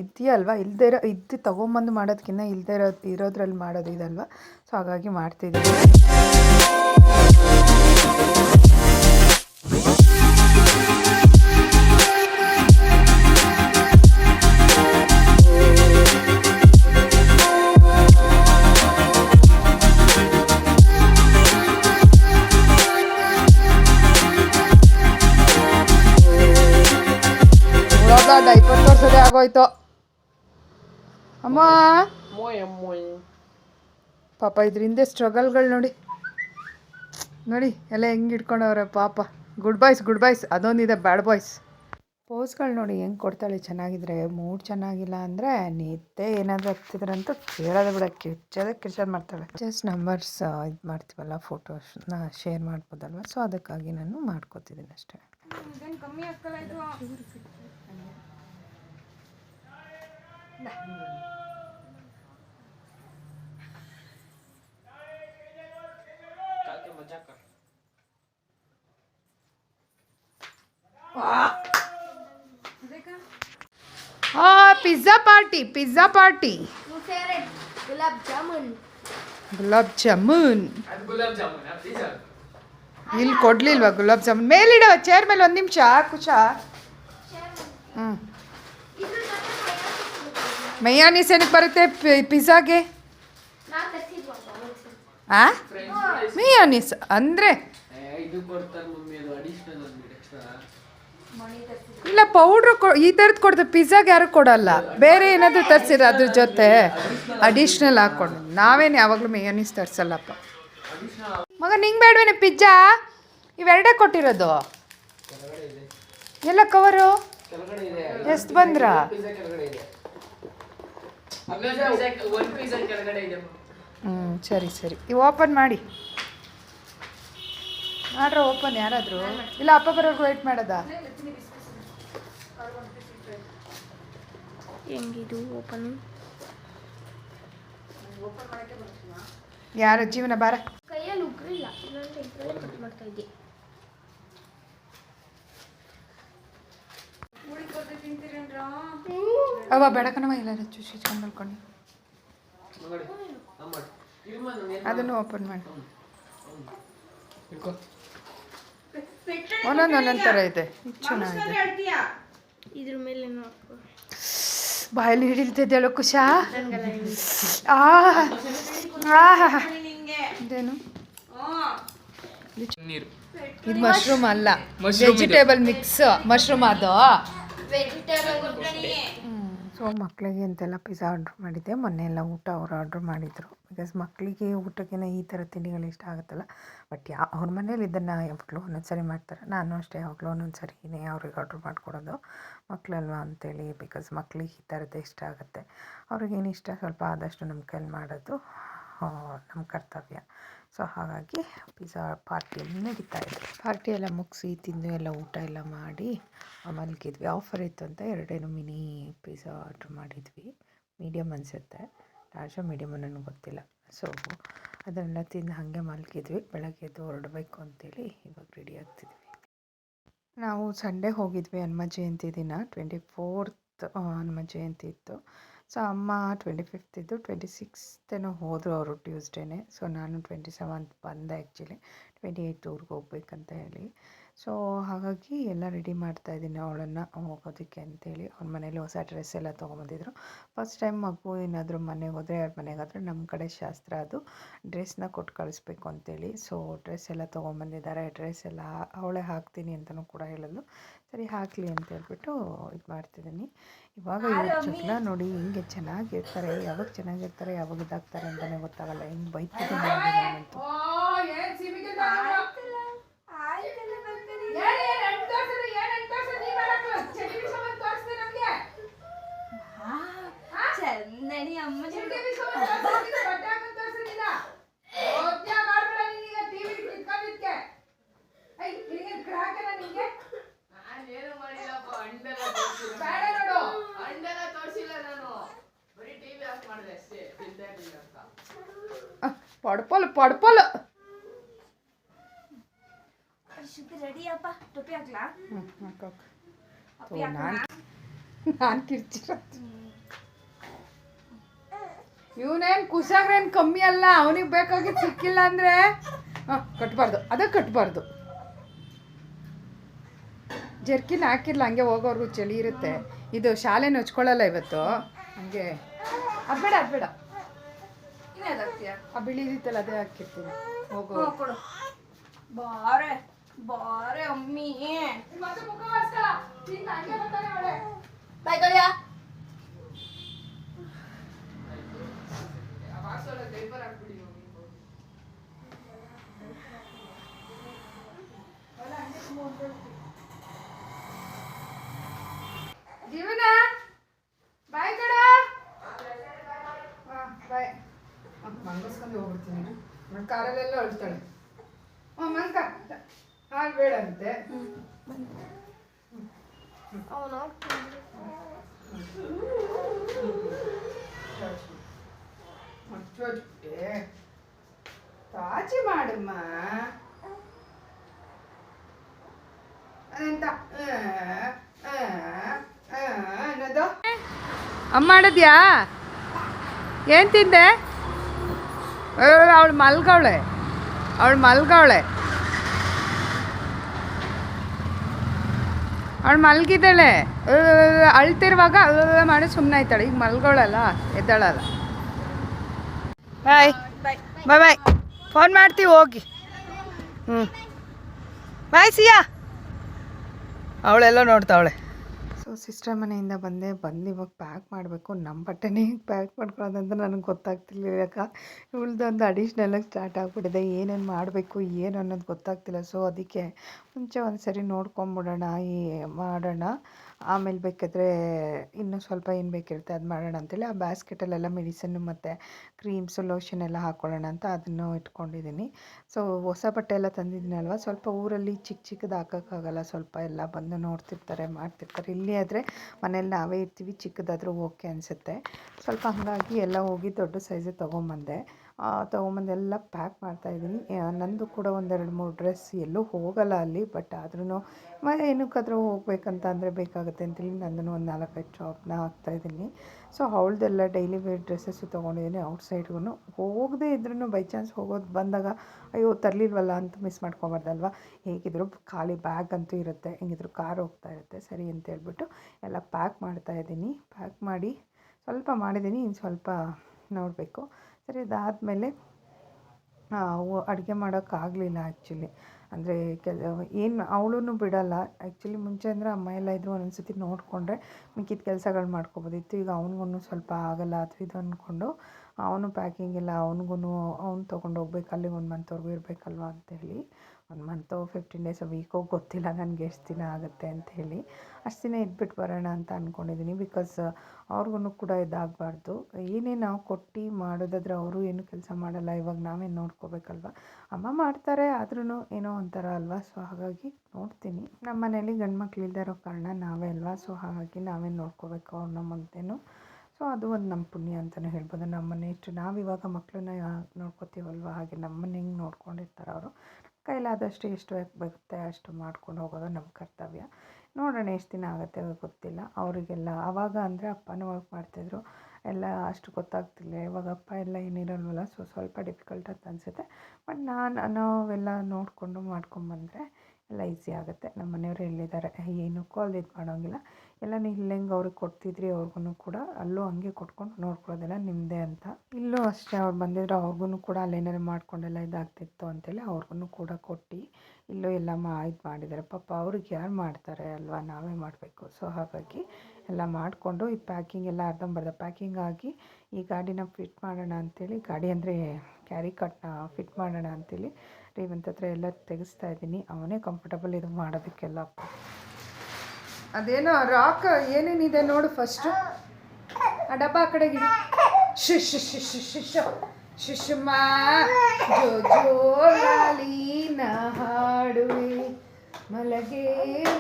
ಇದೆಯಲ್ವ ಇಲ್ಲದೇ ಇರೋ ಇದ್ದು ತೊಗೊಂಬಂದು ಮಾಡೋದಕ್ಕಿಂತ ಇಲ್ಲದೇ ಇರೋ, ಇರೋದ್ರಲ್ಲಿ ಮಾಡೋದು ಇದಲ್ವ? ಸೊ ಹಾಗಾಗಿ ಮಾಡ್ತಿದ್ದೀನಿ. ಆಗೋಯ್ತು. ಅಮ್ಮ. ಮೋಯ್ ಮೋಯ್ ಪಾಪ ಇದ್ರ ಹಿಂದೆ ಸ್ಟ್ರಗಲ್ಗಳು ನೋಡಿ. ನೋಡಿ ಎಲ್ಲ ಹೆಂಗೆ ಇಟ್ಕೊಂಡವ್ರೆ ಪಾಪ. ಗುಡ್ ಬಾಯ್ಸ್ ಗುಡ್ ಬಾಯ್ಸ್ ಅದೊಂದಿದೆ ಬ್ಯಾಡ್ ಬಾಯ್ಸ್ ಪೋಸ್ಗಳು ನೋಡಿ ಹೆಂಗೆ ಕೊಡ್ತಾಳೆ ಚೆನ್ನಾಗಿದ್ರೆ ಮೂಡ್ ಚೆನ್ನಾಗಿಲ್ಲ ಅಂದರೆ ನಿದ್ದೆ ಏನಾದರೂ ಹತ್ತಿದ್ರಂತೂ ಕೇಳೋದು ಬಿಡ ಕಿರ್ಚೋದೇ ಕಿರ್ಚೋದು ಮಾಡ್ತಾಳೆ. ಜಸ್ಟ್ ನಂಬರ್ಸ್ ಇದು ಮಾಡ್ತೀವಲ್ಲ ಫೋಟೋಸ್ನ ಶೇರ್ ಮಾಡ್ಬೋದಲ್ವ? ಸೊ ಅದಕ್ಕಾಗಿ ನಾನು ಮಾಡ್ಕೋತಿದ್ದೀನಿ ಅಷ್ಟೇ. ಕಾಕೆ ಮಜಾಕ ಆ pizza party pizza party favourite gulab jamun gulab jamun ಅದು ಗುಲಾಬ್ ಜಾಮೂನ್ ಪ್ಲೀಸ್ ಇಲ್ಲಿ ಕೊಡ್ಲಿಲ್ವಾ ಗುಲಾಬ್ ಜಾಮೂನ್ ಮೇಲಿಡೋ ಚೇರ್ ಮೇಲೆ ಒಂದು ನಿಮಿಷ ಕುಶಾ ಮೈಯಾನೀಸ್ ಏನಕ್ಕೆ ಬರುತ್ತೆ ಪಿಜ್ಜಾಗೆ? ಆ? ಮೈಯಾನೀಸ್ ಅಂದರೆ? ಇಲ್ಲ ಪೌಡ್ರ್ ಕೊ ಈ ಥರದ್ದು ಕೊಡ್ತಾರೆ ಪಿಜ್ಜಾಗೆ ಯಾರು ಕೊಡಲ್ಲ. ಬೇರೆ ಏನಾದರೂ ತರಿಸಿರ ಅದ್ರ ಜೊತೆ ಅಡಿಷ್ನಲ್ ಹಾಕ್ಕೊಂಡು. ನಾವೇನು ಯಾವಾಗಲೂ ಮೇಯೋನೀಸ್ ತರಿಸಲ್ಲಪ್ಪ. ಮಗ ನಿಂಗೆ ಬೇಡವೇನೆ ಪಿಜ್ಜಾ? ಇವೆರಡೇ ಕೊಟ್ಟಿರೋದು. ಎಲ್ಲ ಕವರು ಎಷ್ಟು ಬಂದ್ರಾ ಪಿಜ್ಜಾ ಕೆಳಗಡೆ ಇದೆ ಒಂದು ಪಿಜ್ಜಾ ಕೆಳಗಡೆ ಇದೆ ಹ್ಞೂ ಸರಿ ಸರಿ. ಇವು ಓಪನ್ ಮಾಡಿ. ಮಾಡ್ರ ಓಪನ್ ಯಾರಾದರೂ? ಇಲ್ಲ ಅಪ್ಪ ಬರೋರ್ಗು ವೆಯ್ಟ್ ಮಾಡೋದಾ? ಹೆಂಗಿದು ಓಪನ್ ಯಾರ ಜೀವನ ಬಾರ ಕೈಯಲ್ಲಿ ಉಗ್ರಿಲ್ಲ. ಮಾಡ್ತಾ ಇದ್ದೆ. ಅವ ಬೆಳಕನವ ಇಲ್ಲ ಚೂಸಿ ಮಲ್ಕೊಂಡು. ನಾನು ಅದನ್ನು ಓಪನ್ ಮಾಡಿ. ಒಂದೊಂದು ಒಂದೊಂದು ಥರ ಇದೆ. ಚೆನ್ನಾಗಿದೆ. ಇದ್ರ ಮೇಲೆ ಬಾಯಲ್ಲಿ ಹಿಡಿಲ್ತಿದ್ದೇಳು ಕುಶಾ? ಆ. ಇದೇನು? ನೀರು. ಇದು ಮಶ್ರೂಮ್ ಅಲ್ಲ. ವೆಜಿಟೇಬಲ್ ಮಿಕ್ಸ್ ಮಶ್ರೂಮ್ ಅದು. ಸೊ ಮಕ್ಕಳಿಗೆ ಅಂತೆಲ್ಲ ಪಿಜ್ಜಾ ಆರ್ಡ್ರ್ ಮಾಡಿದ್ದೆ. ಮೊನ್ನೆ ಎಲ್ಲ ಊಟ ಅವ್ರು ಆರ್ಡ್ರ್ ಮಾಡಿದರು. ಬಿಕಾಸ್ ಮಕ್ಕಳಿಗೆ ಊಟಕ್ಕಿನ ಈ ಥರ ತಿಂಡಿಗಳು ಇಷ್ಟ ಆಗುತ್ತಲ್ಲ. ಬಟ್ ಯಾ, ಅವ್ರ ಮನೇಲಿ ಇದನ್ನು ಯಾವಾಗಲೂ ಒಂದೊಂದು ಸರಿ ಮಾಡ್ತಾರೆ. ನಾನು ಅಷ್ಟೇ ಯಾವಾಗಲೂ ಒಂದೊಂದು ಸರಿನೇ ಅವ್ರಿಗೆ ಆರ್ಡ್ರ್ ಮಾಡಿಕೊಡೋದು. ಮಕ್ಕಳಲ್ವಾ ಅಂತೇಳಿ ಬಿಕಾಸ್ ಮಕ್ಕಳಿಗೆ ಈ ಥರದ್ದು ಇಷ್ಟ ಆಗುತ್ತೆ. ಅವ್ರಿಗೇನು ಇಷ್ಟ? ಸ್ವಲ್ಪ ಆದಷ್ಟು ನಮ್ಮ ಕೈಲಿ ಮಾಡೋದು. ನಮ್ಮ ಕರ್ತವ್ಯ. ಸೊ ಹಾಗಾಗಿ ಪಿಜ್ಜಾ ಪಾರ್ಟಿ ನಡೀತಾ ಇದೆ ಪಾರ್ಟಿ ಎಲ್ಲ ಮುಗಿಸಿ ತಿಂದು ಎಲ್ಲ ಊಟ ಎಲ್ಲ ಮಾಡಿ ಮಲಗಿದ್ವಿ ಆಫರ್ ಇತ್ತು ಅಂತ ಎರಡೇನು ಮಿನಿ ಪಿಜ್ಜಾ ಆರ್ಡ್ರ್ ಮಾಡಿದ್ವಿ. ಮೀಡಿಯಮ್ ಅನಿಸುತ್ತೆ. ಲಾರ್ಜೋ ಮೀಡಿಯಮ್ ನನಗೆ ಗೊತ್ತಿಲ್ಲ. ಸೊ ಅದನ್ನೆಲ್ಲ ತಿಂದು ಹಾಗೆ ಮಲಗಿದ್ವಿ ಬೆಳಗ್ಗೆ ಎದ್ದು ಹೊರಡಬೇಕು ಅಂತೇಳಿ ಇವಾಗ ರೆಡಿ ಆಗ್ತಿದ್ವಿ. ನಾವು ಸಂಡೇ ಹೋಗಿದ್ವಿ ಹನುಮ ಜಯಂತಿ ದಿನ. ಟ್ವೆಂಟಿ ಫೋರ್ತ್ ಹನುಮ ಜಯಂತಿ ಇತ್ತು. ಸೊ ಅಮ್ಮ ಟ್ವೆಂಟಿ ಫಿಫ್ತ್ ಇದ್ದು ಟ್ವೆಂಟಿ ಸಿಕ್ಸ್ತೇನೋ ಹೋದರು ಅವರು ಟ್ಯೂಸ್ಡೇನೆ. ಸೊ ನಾನು ಟ್ವೆಂಟಿ ಸೆವೆಂತ್ ಬಂದೆ ಆ್ಯಕ್ಚುಲಿ. ಟ್ವೆಂಟಿ ಏಯ್ಟ್ ಊರಿಗೆ ಹೋಗ್ಬೇಕಂತ ಹೇಳಿ. ಸೊ ಹಾಗಾಗಿ ಎಲ್ಲ ರೆಡಿ ಮಾಡ್ತಾ ಇದ್ದೀನಿ ಅವಳನ್ನು ಹೋಗೋದಕ್ಕೆ ಅಂತೇಳಿ. ಅವ್ರ ಮನೇಲಿ ಹೊಸ ಡ್ರೆಸ್ ಎಲ್ಲ ತೊಗೊಂಬಂದಿದ್ರು. ಫಸ್ಟ್ ಟೈಮ್ ಮಗು ಏನಾದರೂ ಮನೆಗೆ ಹೋದರೆ ಯಾರ ಮನೆಗಾದರೆ ನಮ್ಮ ಕಡೆ ಶಾಸ್ತ್ರ ಅದು. ಡ್ರೆಸ್ನ ಕೊಟ್ಟು ಕಳಿಸ್ಬೇಕು ಅಂತೇಳಿ. ಸೊ ಡ್ರೆಸ್ ಎಲ್ಲ ತೊಗೊಂಬಂದಿದ್ದಾರೆ. ಡ್ರೆಸ್ ಎಲ್ಲ ಅವಳೇ ಹಾಕ್ತೀನಿ ಅಂತಲೂ ಕೂಡ ಹೇಳಿದ್ಲು ಸರಿ ಹಾಕಲಿ ಅಂತ ಹೇಳ್ಬಿಟ್ಟು ಇದು ಮಾಡ್ತಿದ್ದೀನಿ. ಇವಾಗ ಜಗಳ ನೋಡಿ ಹಿಂಗೆ ಚೆನ್ನಾಗಿರ್ತಾರೆ. ಯಾವಾಗ ಚೆನ್ನಾಗಿರ್ತಾರೆ ಯಾವಾಗ ಇದಾಗ್ತಾರೆ ಅಂತಲೇ ಗೊತ್ತಾಗಲ್ಲ. ಹೆಂಗೆ ಬೈತಿದ್ದೀನಿ ಇರ್ಲಿಲ್ಲ ಅಮ್ಮ ಪಡ್ಪಲ್ ಪಡ್ಪಲ್. ನಾನು ನಾನು ಕಿರ್ಚಿರ. ಇವನೇನು ಕುಸಾಗ್ರೇನ್ ಕಮ್ಮಿ ಅಲ್ಲ ಅವನಿಗೆ ಬೇಕಾಗಿದ್ದು ಸಿಕ್ಕಿಲ್ಲ ಅಂದ್ರೆ? ಹಾಂ ಕಟ್ಬಾರ್ದು. ಅದೇ ಕಟ್ಬಾರ್ದು. ಜರ್ಕಿನ್ ಹಾಕಿರ್ಲ ಹಂಗೆ ಹೋಗೋರ್ಗು ಚಳಿ ಇರುತ್ತೆ. ಇದು ಶಾಲೆ ನೊಚ್ಕೊಳ್ಳಲ್ಲ ಇವತ್ತು? ಹಂಗೆ. ಅದು ಬೇಡ ಅದು ಬೇಡ. ಆ ಬಿಳಿದಿತ್ತಲ್ಲ ಅದೇ ಹಾಕಿರ್ತೀನಿ. ಹೋಗೋ. ಬಾರೆ ಬಾರೆ ಅಮ್ಮಿ. ಬಾಯ್ ತೊಳಿಯ ಡೈಪರ್ ಹಾಕ್ಬಿಡಿ ಮಮ್ಮಿ ಜೀವನ ಬಾಯ್ ಕಡ ಬಾಯ್ ಮಂಗಸ್ಕೊಂಡು ಹೋಗ್ಬಿಡ್ತೀನಿ ಮತ್ತೆ ಕಾರಲ್ಲೆಲ್ಲ ಅಳ್ತಾಳೆ ಹ್ಞೂ ಮಂಕ ಹಾಲು ಬೇಡ ಅಂತೆ ಅವನು ಮಚ್ಚೋಚ್ಬಿಟ್ಟೆ ತಾಚಿ ಮಾಡಮ್ಮ ಅಂತ ಅನ್ನೋದು ಅಮ್ಮ ಮಾಡಿದ್ಯಾ ಏನು ತಿಂದೆ? ಅವಳು ಮಲ್ಗವಳೆ. ಅವಳು ಮಲ್ಗವಳೆ. ಅವಳು ಮಲ್ಗಿದ್ದಾಳೆ. ಅಳ್ತಿರುವಾಗ ಮಾಡಿ ಸುಮ್ಮನೆ ಆಯ್ತಾಳೆ ಈಗ ಮಲ್ಗೋಳಲ್ಲ ಎದ್ದಾಳಲ್ಲ. ಬಾಯ್. ಬಾಯ್ ಬಾಯ್. ಫೋನ್ ಮಾಡ್ತೀವಿ ಹೋಗಿ. ಹ್ಞೂ ಬಾಯ್, ಸಿಯಾ. ಅವಳೆಲ್ಲ ನೋಡ್ತಾವಳೆ. ಸೊ ಸಿಸ್ಟರ್ ಮನೆಯಿಂದ ಬಂದೆ. ಬಂದು ಇವಾಗ ಪ್ಯಾಕ್ ಮಾಡಬೇಕು. ನಮ್ಮ ಬಟ್ಟೆನೇ ಪ್ಯಾಕ್ ಮಾಡ್ಕೊಳ್ಳೋದಂತ ನನಗೆ ಗೊತ್ತಾಗ್ತಿರ್ಲಿಲ್ಲ ಯಾಕೆ? ಇವಳ್ದೊಂದು ಅಡಿಷ್ನಲಾಗಿ ಸ್ಟಾರ್ಟ್ ಆಗಿಬಿಟ್ಟಿದೆ. ಏನೇನು ಮಾಡಬೇಕು, ಏನು ಅನ್ನೋದು ಗೊತ್ತಾಗ್ತಿಲ್ಲ. ಸೊ ಅದಕ್ಕೆ ಮುಂಚೆ ಒಂದು ಸರಿ ನೋಡ್ಕೊಂಬಿಡೋಣ, ಈ ಮಾಡೋಣ. ಆಮೇಲೆ ಬೇಕಾದರೆ ಇನ್ನೂ ಸ್ವಲ್ಪ ಏನು ಬೇಕಿರುತ್ತೆ ಅದು ಮಾಡೋಣ ಅಂತೇಳಿ ಆ ಬ್ಯಾಸ್ಕೆಟಲ್ಲೆಲ್ಲ ಮೆಡಿಸನ್ನು ಮತ್ತು ಕ್ರೀಮ್ಸು ಲೋಷನ್ ಎಲ್ಲ ಹಾಕ್ಕೊಳ್ಳೋಣ ಅಂತ ಅದನ್ನು ಇಟ್ಕೊಂಡಿದ್ದೀನಿ. ಸೊ ಹೊಸ ಬಟ್ಟೆ ಎಲ್ಲ ತಂದಿದ್ದೀನಲ್ವ? ಸ್ವಲ್ಪ ಊರಲ್ಲಿ ಚಿಕ್ಕ ಚಿಕ್ಕದು ಹಾಕೋಕ್ಕಾಗಲ್ಲ ಸ್ವಲ್ಪ ಎಲ್ಲ ಬಂದು ನೋಡ್ತಿರ್ತಾರೆ, ಮಾಡ್ತಿರ್ತಾರೆ. ಇಲ್ಲಿ ಆದರೆ ಮನೇಲಿ ನಾವೇ ಇರ್ತೀವಿ ಚಿಕ್ಕದಾದರೂ ಓಕೆ ಅನಿಸುತ್ತೆ. ಸ್ವಲ್ಪ ಹಾಗಾಗಿ ಎಲ್ಲ ಹೋಗಿ ದೊಡ್ಡ ಸೈಜೇ ತೊಗೊಂಬಂದೆ ತೊಗೊಂಬಂದು ಎಲ್ಲ ಪ್ಯಾಕ್ ಮಾಡ್ತಾಯಿದ್ದೀನಿ ನಂದು ಕೂಡ ಒಂದೆರಡು ಮೂರು ಡ್ರೆಸ್ ಎಲ್ಲೂ ಹೋಗಲ್ಲ ಅಲ್ಲಿ ಬಟ್ ಆದ್ರೂ ಏನಕ್ಕಾದರೂ ಹೋಗ್ಬೇಕಂತ ಅಂದರೆ ಬೇಕಾಗುತ್ತೆ ಅಂತೇಳಿ ನಂದನ್ನು ಒಂದು ನಾಲ್ಕೈದು ಟಾಪ್ನ ಹಾಕ್ತಾಯಿದ್ದೀನಿ ಸೊ ಅವಳದೆಲ್ಲ ಡೈಲಿ ವೇರ್ ಡ್ರೆಸ್ಸಸ್ಸು ತೊಗೊಂಡಿದ್ದೀನಿ ಔಟ್ಸೈಡ್ಗೂ ಹೋಗದೇ ಇದ್ರೂ ಬೈ ಚಾನ್ಸ್ ಹೋಗೋದು ಬಂದಾಗ, ಅಯ್ಯೋ, ತರಲಿಲ್ವಲ್ಲ ಅಂತ ಮಿಸ್ ಮಾಡ್ಕೊಬಾರ್ದಲ್ವ? ಹೇಗಿದ್ರು ಖಾಲಿ ಬ್ಯಾಗ್ ಅಂತೂ ಇರುತ್ತೆ, ಹೆಂಗಿದ್ರು ಕಾರ್ ಹೋಗ್ತಾ ಇರುತ್ತೆ, ಸರಿ ಅಂತ ಹೇಳ್ಬಿಟ್ಟು ಎಲ್ಲ ಪ್ಯಾಕ್ ಮಾಡ್ತಾಯಿದ್ದೀನಿ ಪ್ಯಾಕ್ ಮಾಡಿ ಸ್ವಲ್ಪ ಮಾಡಿದ್ದೀನಿ, ಇನ್ನು ಸ್ವಲ್ಪ ನೋಡಬೇಕು. ಸರಿ ಅದಾದಮೇಲೆ ಅಡುಗೆ ಮಾಡೋಕ್ಕಾಗಲಿಲ್ಲ ಆ್ಯಕ್ಚುಲಿ ಅಂದರೆ ಕೆಲ, ಏನು ಅವಳೂ ಬಿಡಲ್ಲ. ಆ್ಯಕ್ಚುಲಿ ಮುಂಚೆ ಅಂದರೆ ಅಮ್ಮ ಎಲ್ಲ ಇದ್ದರು ಒಂದೊಂದು ಸರ್ತಿ ನೋಡಿಕೊಂಡ್ರೆ ಮಿಕ್ಕಿದ ಕೆಲಸಗಳು ಮಾಡ್ಕೊಬೋದಿತ್ತು ಈಗ ಅವ್ನಿಗೂ ಸ್ವಲ್ಪ ಆಗಲ್ಲ ಅದು ಇದು ಅಂದ್ಕೊಂಡು ಅವನು ಪ್ಯಾಕಿಂಗ್ ಎಲ್ಲ ಅವ್ನಿಗೂ ಅವ್ನು ತೊಗೊಂಡು ಹೋಗ್ಬೇಕು, ಅಲ್ಲಿಗೆ ಒಂದು ಮಂತ್ವರೆಗೂ ಇರಬೇಕಲ್ವ ಅಂತೇಳಿ. ಒಂದು ಮಂತು ಫಿಫ್ಟೀನ್ ಡೇಸ್ ವೀಕೋ ಗೊತ್ತಿಲ್ಲ ನನಗೆ ಎಷ್ಟು ದಿನ ಆಗುತ್ತೆ ಅಂತ ಹೇಳಿ. ಅಷ್ಟು ದಿನ ಇದ್ಬಿಟ್ಟು ಬರೋಣ ಅಂತ ಅಂದ್ಕೊಂಡಿದ್ದೀನಿ ಬಿಕಾಸ್ ಅವ್ರಿಗೂ ಕೂಡ ಇದಾಗಬಾರ್ದು. ಏನೇ ನಾವು ಕೊಟ್ಟು ಮಾಡೋದಾದ್ರೆ ಅವರು ಏನು ಕೆಲಸ ಮಾಡಲ್ಲ, ಇವಾಗ ನಾವೇನು ನೋಡ್ಕೋಬೇಕಲ್ವ? ಅಮ್ಮ ಮಾಡ್ತಾರೆ ಆದ್ರೂ ಏನೋ ಒಂಥರ ಅಲ್ವಾ? ಸೊ ಹಾಗಾಗಿ ನೋಡ್ತೀನಿ. ನಮ್ಮ ಮನೇಲಿ ಗಂಡು ಮಕ್ಳು ಇರೋ ಕಾರಣ ನಾವೇ ಅಲ್ವಾ? ಸೊ ಹಾಗಾಗಿ ನಾವೇ ನೋಡ್ಕೋಬೇಕು ಅವ್ರನ್ನ ಮುಂದೆನೂ. ಸೊ ಅದು ಒಂದು ನಮ್ಮ ಪುಣ್ಯ ಅಂತಲೇ ಹೇಳ್ಬೋದು. ನಮ್ಮನೆ ಇಷ್ಟು ನಾವಿವಾಗ ಮಕ್ಕಳನ್ನ ನೋಡ್ಕೋತೀವಲ್ವ? ಹಾಗೆ ನಮ್ಮನ್ನ ಹೆಂಗೆ ನೋಡ್ಕೊಂಡಿರ್ತಾರೆ ಅವರು? ಕೈಲಾದಷ್ಟು ಎಷ್ಟು ಬರುತ್ತೆ ಅಷ್ಟು ಮಾಡ್ಕೊಂಡು ಹೋಗೋದು ನಮ್ಮ ಕರ್ತವ್ಯ. ನೋಡೋಣ ಎಷ್ಟು ದಿನ ಆಗುತ್ತೆ ಗೊತ್ತಿಲ್ಲ. ಅವರಿಗೆಲ್ಲ ಆವಾಗ ಅಂದರೆ ಅಪ್ಪನೂ ವರ್ಕ್ ಮಾಡ್ತಿದ್ರು. ಎಲ್ಲ ಅಷ್ಟು ಗೊತ್ತಾಗ್ತಿಲ್ಲ. ಇವಾಗ ಅಪ್ಪ ಎಲ್ಲ ಏನಿರಲ್ವಲ್ಲ ಸೊ ಸ್ವಲ್ಪ ಡಿಫಿಕಲ್ಟ್ ಅಂತ ಅನಿಸುತ್ತೆ. ಬಟ್ ನಾನು ನಾವೆಲ್ಲ ನೋಡಿಕೊಂಡು ಮಾಡ್ಕೊಂಬಂದರೆ ಎಲ್ಲ ಈಸಿ ಆಗುತ್ತೆ. ನಮ್ಮ ಮನೆಯವರು ಎಲ್ಲಿದ್ದಾರೆ ಏನಕ್ಕೂ ಅಲ್ಲಿ ಇದು ಮಾಡೋಂಗಿಲ್ಲ. ಎಲ್ಲ ನೀವು ಇಲ್ಲೆಂಗೆ ಅವ್ರಿಗೆ ಕೊಡ್ತಿದ್ರಿ ಅವ್ರಿಗೂ ಕೂಡ ಅಲ್ಲೂ ಹಂಗೆ ಕೊಟ್ಕೊಂಡು ನೋಡ್ಕೊಳ್ಳೋದೆಲ್ಲ ನಿಮ್ಮದೇ ಅಂತ. ಇಲ್ಲೂ ಅಷ್ಟೇ ಅವ್ರು ಬಂದಿದ್ರು ಅವ್ರಿಗೂ ಕೂಡ ಅಲ್ಲೇನಾರು ಮಾಡ್ಕೊಂಡೆಲ್ಲ ಇದಾಗ್ತಿತ್ತು ಅಂತೇಳಿ ಅವ್ರಿಗೂ ಕೂಡ ಕೊಟ್ಟು ಇಲ್ಲೂ ಎಲ್ಲ ಮಾ ಇದು ಮಾಡಿದ್ದಾರೆ. ಪಾಪ ಅವ್ರಿಗೆ ಯಾರು ಮಾಡ್ತಾರೆ ಅಲ್ವಾ? ನಾವೇ ಮಾಡಬೇಕು. ಸೊ ಹಾಗಾಗಿ ಎಲ್ಲ ಮಾಡಿಕೊಂಡು ಈ ಪ್ಯಾಕಿಂಗ್ ಎಲ್ಲ ಅರ್ಧಂಬರ್ಧ ಪ್ಯಾಕಿಂಗ್ ಆಗಿ ಈ ಗಾಡಿನ ಫಿಟ್ ಮಾಡೋಣ ಅಂತೇಳಿ, ಗಾಡಿ ಅಂದರೆ ಕ್ಯಾರಿ ಕಟ್ನ ಫಿಟ್ ಮಾಡೋಣ ಅಂತೇಳಿ ರೇವಂತ್ ಹತ್ರ ಎಲ್ಲ ತೆಗೆಸ್ತಾ ಇದ್ದೀನಿ. ಅವನೇ ಕಂಫರ್ಟಬಲ್ ಇದು ಮಾಡೋದಕ್ಕೆಲ್ಲ. ಅದೇನೋ ರಾಕ್ ಏನೇನಿದೆ ನೋಡು ಫಸ್ಟು ಆ. ಡಬ್ಬ ಆ ಕಡೆಗೆ. ಶಿಶ್ ಶಿಶ್ ಶಿಶ್ ಶಿಶುಮ ಜೋ ಜೋ ಲಾಲಿನ ಹಾಡುವೆ. ಮಲಗೆ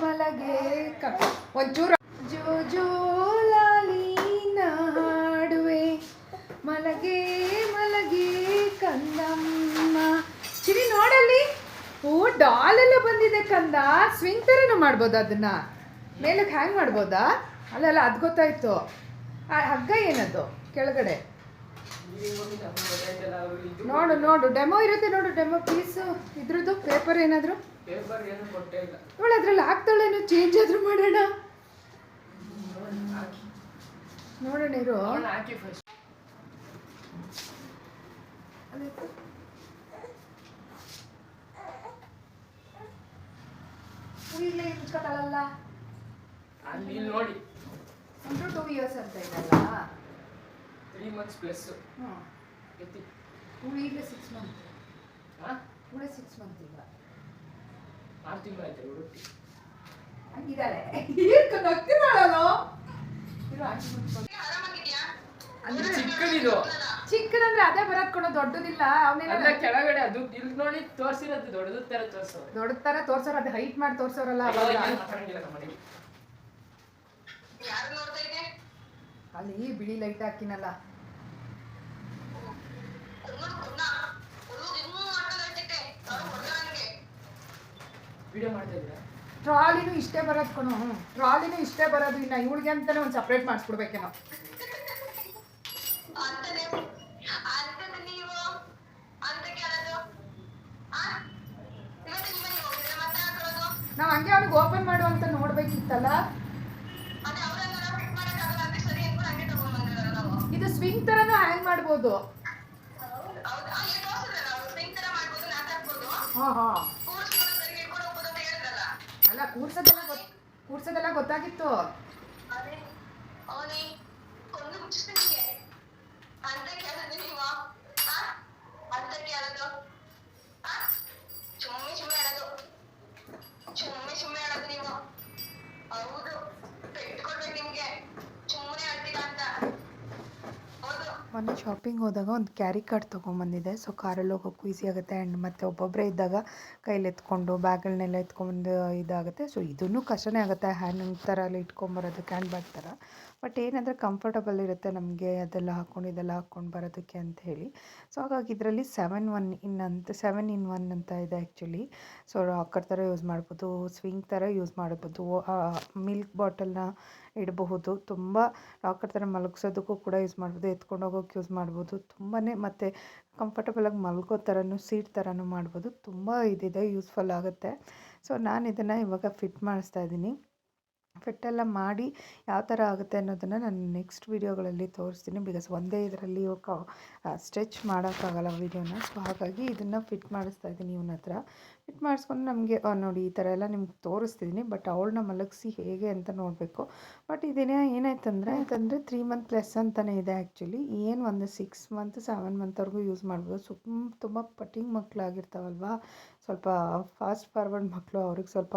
ಮಲಗೆ ಕ. ಒಂಚೂರು. ಜೋ ಜೋ ಲಾಲಿನ ಹಾಡುವೆ. ಮಲಗೆ ಮಲಗೆ ಕಂದಮ್ಮ. ಚಿರಿ ನೋಡಲ್ಲಿ? ಓ ಡಾಲ್ ಎಲ್ಲ ಬಂದಿದೆ ಕಂದ. ಸ್ವಿಂಗ್ ಥರನೂ ಮಾಡ್ಬೋದು ಅದನ್ನ. ಮೇಲಕ್ಕೆ ಹ್ಯಾಂಗ್ ಮಾಡ್ಬೋದಾ? ಅಲ್ಲಲ್ಲ ಅದು ಗೊತ್ತಾಯ್ತು. ಆ ಹಗ್ಗ ಏನದು? ಕೆಳಗಡೆ. ನೋಡು ನೋಡು ಡೆಮೋ ಇರುತ್ತೆ ನೋಡು ಡೆಮೋ ಪೀಸ್ ಇದ್ರದ್ದು ಪೇಪರ್ ಏನಾದರೂ? ನೋಡು ಇಲ್ಲ. ಇವಳು ಅದ್ರಲ್ಲಿ ಹಾಕ್ತಾಳೇನು ಚೇಂಜ್ ಆದ್ರೂ ಮಾಡೋಣ. ನೋಡೋಣ ಇರು. ಅವ್ನು ಹಾಕಿ ಫಸ್ಟ್ ಈಗಲೇ ಇರ್ಸ್ಕೊತಾಳಲ್ಲ ಅಲ್ಲಿ ಇಲ್ಲಿ ನೋಡಿ. ಒಂದು ಟೂ ಇಯರ್ಸ್ ಅಂತ ಇದಲ್ಲ ತ್ರೀ ಮಂತ್ಸ್ ಪ್ಲಸ್ ಹ್ಞೂ ಎತ್ತಿ. ಈಗಲೇ ಸಿಕ್ಸ್ ಮಂತ್ ಹಾಂ ಇವಳೇ ಸಿಕ್ಸ್ ಮಂತ್ ಈಗ. ಆರು ತಿಂಗಳಾಯ್ತು ಹುಡುಕಿ ಹಂಗಿದ್ದಾರೆ ಈರ್ಕೊಂಡು ಹೋಗ್ತಿದ್ದಾಳಲ್ಲ ಅಂದ್ರೆ ಚಿಕ್ಕದಿದು. ಚಿಕ್ಕದಂದ್ರೆ ಅದೇ ಬರತ್ ಕೊಡೋ ದೊಡ್ಡದಿಲ್ಲ. ಅಲ್ಲ ಅವನ್ನೆಲ್ಲ ಕೆಳಗಡೆ ಅದು ಇಲ್ಲಿ ನೋಡಿ ತೋರ್ಸಿರೋದು ದೊಡ್ಡದ ತರ ತೋರ್ಸೋದು ದೊಡ್ಡ ತರ ತೋರ್ಸೋರ ಅದು ಹೈಟ್ ಮಾಡಿ ತೋರ್ಸೋರಲ್ಲ ಅವಾಗ. ಅಲ್ಲಿ ಬಿಳಿ ಲೈಟ್ ಹಾಕಿನಲ್ಲ. ವಿಡಿಯೋ ಮಾಡ್ತಾ ಇದ್ದೀರಾ? ಟ್ರಾಲಿನೂ ಇಷ್ಟೇ ಬರೋದು ಕಣು. ಟ್ರಾಲಿನೂ ಇಷ್ಟೇ ಬರೋದು ಇನ್ನ. ಇವಳಿಗೆ ಅಂತಾನೆ ಒಂದು ಸಪ್ರೇಟ್ ಮಾಡಿಸ್ಬಿಡ್ಬೇಕೇನೋ. ನಾವು? ಹಂಗೆ ಅವ್ನಿಗೆ ಓಪನ್ ಮಾಡುವಂತ ನೋಡ್ಬೇಕಿತ್ತಲ್ಲ? ಇದು ಸ್ವಿಂಗ್ ತರನು ಹ್ಯಾಂಗ್ ಮಾಡ್ಬೋದು. ಹಾ ಹಾ. ಅಲ್ಲ ಕೂರ್ಸದೆಲ್ಲ ಗೊತ್ ಕೂರ್ಸೋದೆಲ್ಲ ಗೊತ್ತಾಗಿತ್ತು. ಹೌದು ಪೆಟ್ಕೊಡ್ಬೇಕು ನಿಮ್ಗೆ. ಸುಮ್ಮನೆ ಹೇಳ್ತೀರಾ ಅಂತ. ಮೊನ್ನೆ ಶಾಪಿಂಗ್ ಹೋದಾಗ ಒಂದು ಕ್ಯಾರಿ ಕಾರ್ಡ್ ತೊಗೊಂಬಂದಿದ್ದೆ. ಸೊ ಕಾರಲ್ಲಿ ಹೋಗೋಕ್ಕೂ ಈಸಿ ಆಗುತ್ತೆ. ಆ್ಯಂಡ್ ಮತ್ತು ಒಬ್ಬೊಬ್ಬರೇ ಇದ್ದಾಗ ಕೈಲಿ ಎತ್ಕೊಂಡು ಬ್ಯಾಗ್ಗಳನ್ನೆಲ್ಲ ಎತ್ಕೊಂಡು ಇದಾಗುತ್ತೆ. ಸೊ ಇದೂ ಕಷ್ಟನೇ ಆಗುತ್ತೆ. ಹ್ಯಾಂಡ್ ಥರ ಎಲ್ಲ ಇಟ್ಕೊಂಬರೋದು ಕ್ಯಾಂಡ್ ಬ್ಯಾಗ್ ಥರ. ಬಟ್ ಏನಂದರೆ ಕಂಫರ್ಟಬಲ್ ಇರುತ್ತೆ ನಮಗೆ ಅದೆಲ್ಲ ಹಾಕ್ಕೊಂಡು ಇದೆಲ್ಲ ಹಾಕ್ಕೊಂಡು ಬರೋದಕ್ಕೆ ಅಂತ ಹೇಳಿ. ಸೊ ಹಾಗಾಗಿ ಇದರಲ್ಲಿ ಸೆವೆನ್ ಒನ್ ಇನ್ ಅಂತ ಸೆವೆನ್ ಇನ್ ಒನ್ ಅಂತ ಇದೆ ಆ್ಯಕ್ಚುಲಿ ಸೊ ರಾಕರ್ ಥರ ಯೂಸ್ ಮಾಡ್ಬೋದು ಸ್ವಿಂಗ್ ಥರ ಯೂಸ್ ಮಾಡ್ಬೋದು ಮಿಲ್ಕ್ ಬಾಟಲ್ನ ಇಡಬಹುದು. ತುಂಬ ರಾಕರ್ ಥರ ಮಲಗಿಸೋದಕ್ಕೂ ಕೂಡ ಯೂಸ್ ಮಾಡ್ಬೋದು, ಎತ್ಕೊಂಡು ಹೋಗೋಕೆ ಯೂಸ್ ಮಾಡ್ಬೋದು. ತುಂಬಾ ಮತ್ತು ಕಂಫರ್ಟಬಲಾಗಿ ಮಲ್ಗೋ ಥರನೂ ಸೀಟ್ ಥರನೂ ಮಾಡ್ಬೋದು. ತುಂಬ ಇದಿದೆ ಯೂಸ್ಫುಲ್ ಆಗುತ್ತೆ. ಸೊ ನಾನು ಇದನ್ನು ಇವಾಗ ಫಿಟ್ ಮಾಡಿಸ್ತಾ ಇದ್ದೀನಿ. ಫಿಟ್ಟೆಲ್ಲ ಮಾಡಿ ಯಾವ ಥರ ಆಗುತ್ತೆ ಅನ್ನೋದನ್ನು ನಾನು ನೆಕ್ಸ್ಟ್ ವೀಡಿಯೋಗಳಲ್ಲಿ ತೋರಿಸ್ತೀನಿ. ಬಿಕಾಸ್ ಒಂದೇ ಇದರಲ್ಲಿ ಸ್ಟ್ರೆಚ್ ಮಾಡೋಕ್ಕಾಗಲ್ಲ ವೀಡಿಯೋನ ಸೊ ಹಾಗಾಗಿ ಇದನ್ನು ಫಿಟ್ ಮಾಡಿಸ್ತಾ ಇದ್ದೀನಿ ಇವನ ಹತ್ರ ಫಿಟ್ ಮಾಡಿಸ್ಕೊಂಡು ನಮಗೆ ನೋಡಿ ಈ ಥರ ಎಲ್ಲ ನಿಮ್ಗೆ ತೋರಿಸ್ತಿದ್ದೀನಿ ಬಟ್ ಅವಳನ್ನ ಮಲಗಿಸಿ ಹೇಗೆ ಅಂತ ನೋಡಬೇಕು. ಬಟ್ ಇದನ್ನೇ ಏನಾಯ್ತಂದರೆ ಯಾಕಂದರೆ ತ್ರೀ ಮಂತ್ ಪ್ಲಸ್ ಅಂತಲೇ ಇದೆ ಆ್ಯಕ್ಚುಲಿ ಏನು ಒಂದು ಸಿಕ್ಸ್ ಮಂತ್ ಸೆವೆನ್ ಮಂತ್ವರೆಗೂ ಯೂಸ್ ಮಾಡ್ಬೋದು. ಸುಮ್, ತುಂಬ ಪಟ್ಟಿಂಗ್ ಮಕ್ಕಳಾಗಿರ್ತಾವಲ್ವಾ ಸ್ವಲ್ಪ ಫಾಸ್ಟ್ ಫಾರ್ವರ್ಡ್ ಮಕ್ಕಳು ಅವ್ರಿಗೆ ಸ್ವಲ್ಪ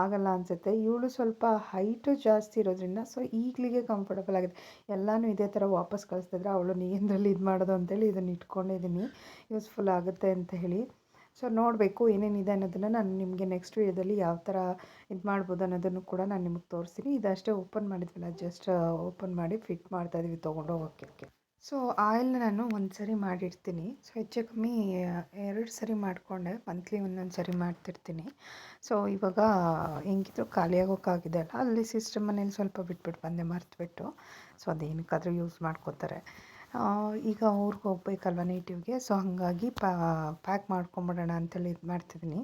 ಆಗಲ್ಲ ಅನಿಸುತ್ತೆ. ಇವಳು ಸ್ವಲ್ಪ ಹೈಟು ಜಾಸ್ತಿ ಇರೋದ್ರಿಂದ ಸೊ ಈಗಲಿಗೆ ಕಂಫರ್ಟಬಲ್ ಆಗಿದೆ. ಎಲ್ಲನೂ ಇದೇ ಥರ ವಾಪಸ್ ಕಳಿಸ್ತಿದ್ರೆ, ಅವಳು ನೀಂದ್ರಲ್ಲಿ ಇದು ಮಾಡೋದು ಅಂತೇಳಿ ಇದನ್ನು ಇಟ್ಕೊಂಡಿದ್ದೀನಿ ಯೂಸ್ಫುಲ್ ಆಗುತ್ತೆ ಅಂತ ಹೇಳಿ. ಸೊ ನೋಡಬೇಕು ಏನೇನಿದೆ ಅನ್ನೋದನ್ನು ನಾನು ನಿಮಗೆ ನೆಕ್ಸ್ಟ್ ವೀಡಿಯೋದಲ್ಲಿ ಯಾವ ಥರ ಇದು ಮಾಡ್ಬೋದು ಅನ್ನೋದನ್ನು ಕೂಡ ನಾನು ನಿಮಗೆ ತೋರಿಸ್ತೀನಿ. ಇದಷ್ಟೇ ಓಪನ್ ಮಾಡಿದ್ವಲ್ಲ ಜಸ್ಟ್ ಓಪನ್ ಮಾಡಿ ಫಿಟ್ ಮಾಡ್ತಾ ಇದ್ವಿ ತೊಗೊಂಡು ಹೋಗೋಕ್ಕೆ ಸೊ ಆಯಿಲ್ನ ನಾನು ಒಂದು ಸರಿ ಮಾಡಿರ್ತೀನಿ. ಸೊ ಹೆಚ್ಚು ಕಮ್ಮಿ ಎರಡು ಸರಿ ಮಾಡಿಕೊಂಡೆ. ಮಂತ್ಲಿ ಒಂದೊಂದು ಸರಿ ಮಾಡ್ತಿರ್ತೀನಿ. ಸೊ ಇವಾಗ ಹೆಂಗಿದ್ರು ಖಾಲಿ ಆಗೋಕ್ಕಾಗಿದೆ ಅಲ್ಲ ಅಲ್ಲಿ ಸಿಸ್ಟಮ್ ಮನೇಲಿ ಸ್ವಲ್ಪ ಬಿಟ್ಬಿಟ್ಟು ಬಂದೆ, ಮರ್ತುಬಿಟ್ಟು. ಸೊ ಅದೇನಕ್ಕಾದರೂ ಯೂಸ್ ಮಾಡ್ಕೋತಾರೆ. ಈಗ ಊರಿಗೆ ಹೋಗ್ಬೇಕಲ್ವ ನೇಟಿವ್ಗೆ ಸೊ ಹಾಗಾಗಿ ಪ್ಯಾಕ್ ಮಾಡ್ಕೊಂಬಿಡೋಣ ಅಂತೇಳಿ ಇದು ಮಾಡ್ತಿದ್ದೀನಿ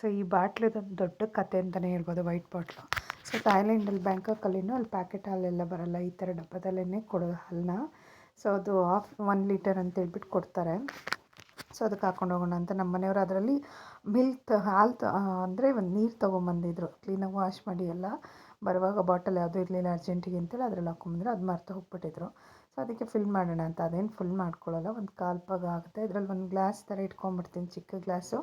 ಸೊ ಈ ಬಾಟ್ಲಿದೊಂದು ದೊಡ್ಡ ಕತೆ ಅಂತಲೇ ಹೇಳ್ಬೋದು ವೈಟ್ ಬಾಟ್ಲು ಸೊ ಥಾಯ್ಲೆಂಡಲ್ಲಿ ಬ್ಯಾಂಕಾಕಲ್ಲಿನೂ ಅಲ್ಲಿ ಪ್ಯಾಕೆಟ್ ಹಾಲೆಲ್ಲ ಬರಲ್ಲ. ಈ ಥರ ಡಬ್ಬದಲ್ಲೇ ಕೊಡೋ ಹಾಲನ್ನ ಸೊ ಅದು ಹಾಫ್ ಒನ್ ಲೀಟರ್ ಅಂತ ಹೇಳ್ಬಿಟ್ಟು ಕೊಡ್ತಾರೆ. ಸೊ ಅದಕ್ಕೆ ಹಾಕೊಂಡು ಹೋಗೋಣ ಅಂತ ನಮ್ಮ ಮನೆಯವರು ಅದರಲ್ಲಿ ಮಿಲ್ಕ್, ಹಾಲು ಅಂದರೆ ಒಂದು ನೀರು ತೊಗೊಂಬಂದಿದ್ರು. ಕ್ಲೀನಾಗಿ ವಾಶ್ ಮಾಡಿ ಎಲ್ಲ. ಬರುವಾಗ ಬಾಟಲ್ ಯಾವುದೂ ಇರಲಿಲ್ಲ ಅರ್ಜೆಂಟಿಗೆ ಅಂತೇಳಿ ಅದ್ರಲ್ಲಿ ಹಾಕೊಂಬಂದ್ರೆ. ಅದು ಮರ್ತು ಹೋಗ್ಬಿಟ್ಟಿದ್ರು. ಸೊ ಅದಕ್ಕೆ ಫಿಲ್ ಮಾಡೋಣ ಅಂತ. ಅದೇನು ಫುಲ್ ಮಾಡ್ಕೊಳ್ಳೋಲ್ಲ. ಒಂದು ಕಾಲು ಆಗುತ್ತೆ. ಅದರಲ್ಲಿ ಒಂದು ಗ್ಲಾಸ್ ಥರ ಇಟ್ಕೊಂಬಿಡ್ತೀನಿ. ಚಿಕ್ಕ ಗ್ಲಾಸು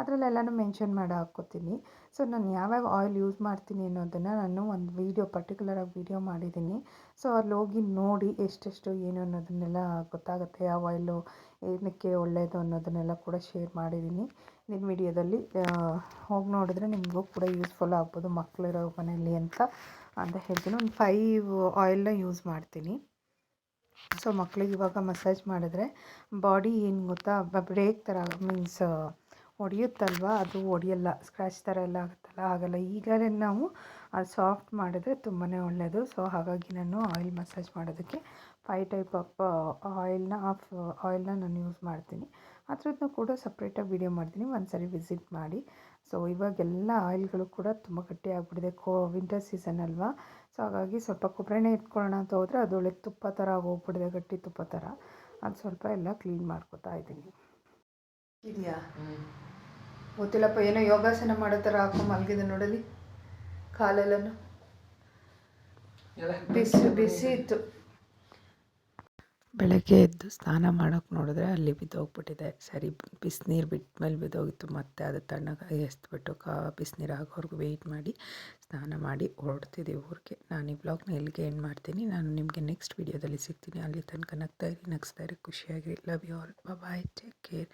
ಅದರಲ್ಲೆಲ್ಲನೂ ಮೆನ್ಷನ್ ಮಾಡಿ ಹಾಕ್ಕೋತೀನಿ. ಸೊ ನಾನು ಯಾವ್ಯಾವ ಆಯಿಲ್ ಯೂಸ್ ಮಾಡ್ತೀನಿ ಅನ್ನೋದನ್ನು ನಾನು ಒಂದು ವೀಡಿಯೋ ಪರ್ಟಿಕ್ಯುಲರಾಗಿ ವೀಡಿಯೋ ಮಾಡಿದ್ದೀನಿ. ಸೊ ಅಲ್ಲಿ ಹೋಗಿ ನೋಡಿ ಎಷ್ಟೆಷ್ಟು ಏನು ಅನ್ನೋದನ್ನೆಲ್ಲ ಗೊತ್ತಾಗುತ್ತೆ. ಯಾವ ಆಯಿಲು ಏನಕ್ಕೆ ಒಳ್ಳೆಯದು ಅನ್ನೋದನ್ನೆಲ್ಲ ಕೂಡ ಶೇರ್ ಮಾಡಿದ್ದೀನಿ. ನಿನ್ನ ವಿಡಿಯೋದಲ್ಲಿ ಹೋಗಿ ನೋಡಿದ್ರೆ ನಿಮಗೂ ಕೂಡ ಯೂಸ್ಫುಲ್ ಆಗ್ಬೋದು ಮಕ್ಕಳಿರೋ ಮನೆಯಲ್ಲಿ ಅಂತ. ಅಂತ ಹೇಳ್ತೀನಿ. ಒಂದು ಫೈವ್ ಆಯಿಲ್ನ ಯೂಸ್ ಮಾಡ್ತೀನಿ. ಸೊ ಮಕ್ಳಿಗೆ ಇವಾಗ ಮಸಾಜ್ ಮಾಡಿದ್ರೆ ಬಾಡಿ ಏನು ಗೊತ್ತಾ ಬ್ರೇಕ್ ಥರ ಮೀನ್ಸ್ ಹೊಡೆಯುತ್ತಲ್ವ, ಅದು ಹೊಡೆಯಲ್ಲ ಸ್ಕ್ರ್ಯಾಚ್ ಥರ ಎಲ್ಲ ಆಗುತ್ತಲ್ಲ ಆಗಲ್ಲ ಈಗಲೇ ನಾವು ಅದು ಸಾಫ್ಟ್ ಮಾಡಿದ್ರೆ ತುಂಬಾ ಒಳ್ಳೆಯದು ಸೊ ಹಾಗಾಗಿ ನಾನು ಆಯಿಲ್ ಮಸಾಜ್ ಮಾಡೋದಕ್ಕೆ ಫೈ ಟೈಪ್ ಆಫ್ ಆಯಿಲ್ನ ಆಫ್ ಆಯಿಲ್ನ ನಾನು ಯೂಸ್ ಮಾಡ್ತೀನಿ. ಅದ್ರದ್ದು ಕೂಡ ಸಪ್ರೇಟಾಗಿ ವೀಡಿಯೋ ಮಾಡ್ತೀನಿ. ಒಂದು ಸರಿ ವಿಸಿಟ್ ಮಾಡಿ. ಸೊ ಇವಾಗೆಲ್ಲ ಆಯಿಲ್ಗಳು ಕೂಡ ತುಂಬ ಗಟ್ಟಿ ಆಗಿಬಿಟ್ಟಿದೆ. ಕೋ ವಿಂಟರ್ ಸೀಸನ್ ಅಲ್ವಾ? ಸೊ ಹಾಗಾಗಿ ಸ್ವಲ್ಪ ಕೊಬ್ಬರಿ ಎಣ್ಣೆ ಇಟ್ಕೊಳ್ಳೋಣ ಅಂತ ಹೋದರೆ ಅದು ಒಳ್ಳೆ ತುಪ್ಪ ಥರ ಆಗೋಗ್ಬಿಟ್ಟಿದೆ ಗಟ್ಟಿ ತುಪ್ಪ ಥರ ಅದು ಸ್ವಲ್ಪ ಎಲ್ಲ ಕ್ಲೀನ್ ಮಾಡ್ಕೊತಾ ಇದ್ದೀನಿ. ಇದೆಯಾ? ಗೊತ್ತಿಲ್ಲಪ್ಪ ಏನೋ ಯೋಗಾಸನ ಮಾಡೋ ಥರ ಹಾಕೊಂಡು ಮಲಗಿದೆ ನೋಡಲಿ ಕಾಲೆಲ್ಲನೂ. ಎಲ್ಲ ಬಿಸಿ ಬಿಸಿ ಇತ್ತು. ಬೆಳಗ್ಗೆ ಎದ್ದು ಸ್ನಾನ ಮಾಡೋಕೆ ನೋಡಿದ್ರೆ ಅಲ್ಲಿ ಬಿದ್ದೋಗ್ಬಿಟ್ಟಿದೆ. ಸರಿ ಬಿಸಿನೀರು ಬಿಟ್ಮೇಲೆ ಬಿದ್ದೋಗಿತ್ತು. ಮತ್ತೆ ಅದು ತಣ್ಣಗಾಗಿ ಎಸ್ಬಿಟ್ಟು ಕಾ ಬಿಸಿನೀರು ಆಗೋವರೆಗೂ ವೆಯ್ಟ್ ಮಾಡಿ, ಸ್ನಾನ ಮಾಡಿ ಹೊರಡ್ತಿದ್ದೀವಿ ಊರಿಗೆ. ನಾನು ಈ ಬ್ಲಾಗ್ನ ಇಲ್ಲಿಗೆ ಎಂಡ್ ಮಾಡ್ತೀನಿ. ನಾನು ನಿಮಗೆ ನೆಕ್ಸ್ಟ್ ವೀಡಿಯೋದಲ್ಲಿ ಸಿಗ್ತೀನಿ. ಅಲ್ಲಿ ತನಕ ನಗ್ತಾ ಇರಿ, ನಗ್ಸ್ತಾ ಇರಿ. ಖುಷಿಯಾಗಿರಿ. Love you all bye take care